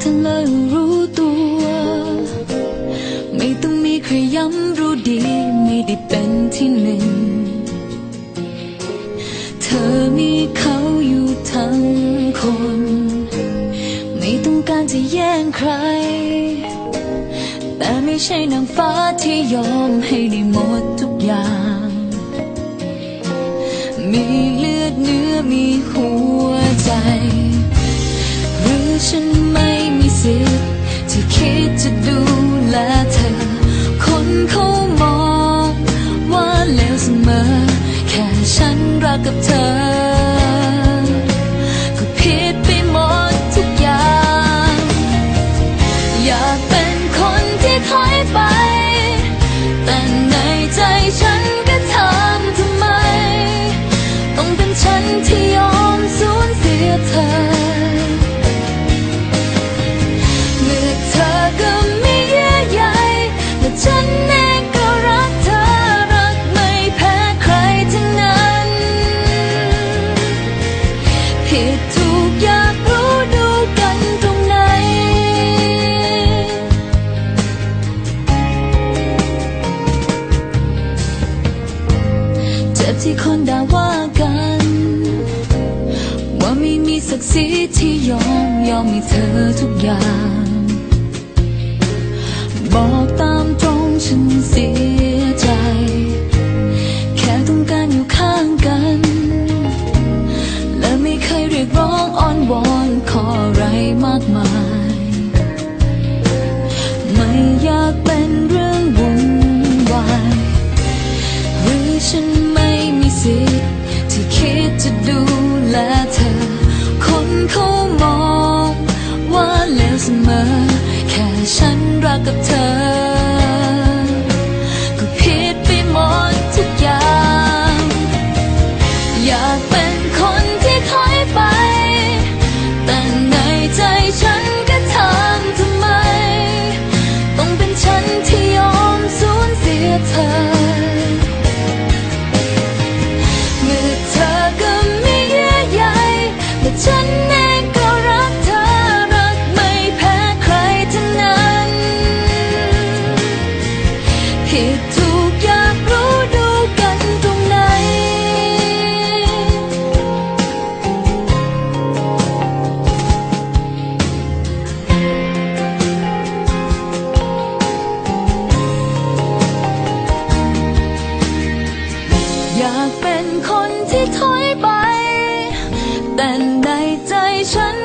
เธอเลยรู้ตัว ไม่ต้องมีใครย้ำรู้ดี ไม่ได้เป็นที่หนึ่ง เธอมีเขาอยู่ทั้งคน ไม่ต้องการจะแย่งใคร แต่ไม่ใช่นางฟ้าที่ยอมให้ได้หมดทุกอย่าง มีเลือดเนื้อมี คิดจะดูแลเธอ คนเขามองว่าเลวเสมอ แค่ฉันรักกับเธอ ที่คนด่าว่ากัน ว่าไม่มีศักดิ์ศรีที่ยอมยอมให้เธอทุกอย่าง บอกตามตรงฉันเสียใจ แค่ต้องการอยู่ข้างกัน และไม่เคยเรียกร้องอ้อนวอนขออะไรมากมาย ไม่อยากเป็นเรื่องวุ่นวาย หรือฉันไม่ แต่เธอ คนเขามองว่าเลวเสมอ แค่ฉันรักกับเธอากเป็นคนที่ถอยไป แต่ในใจฉัน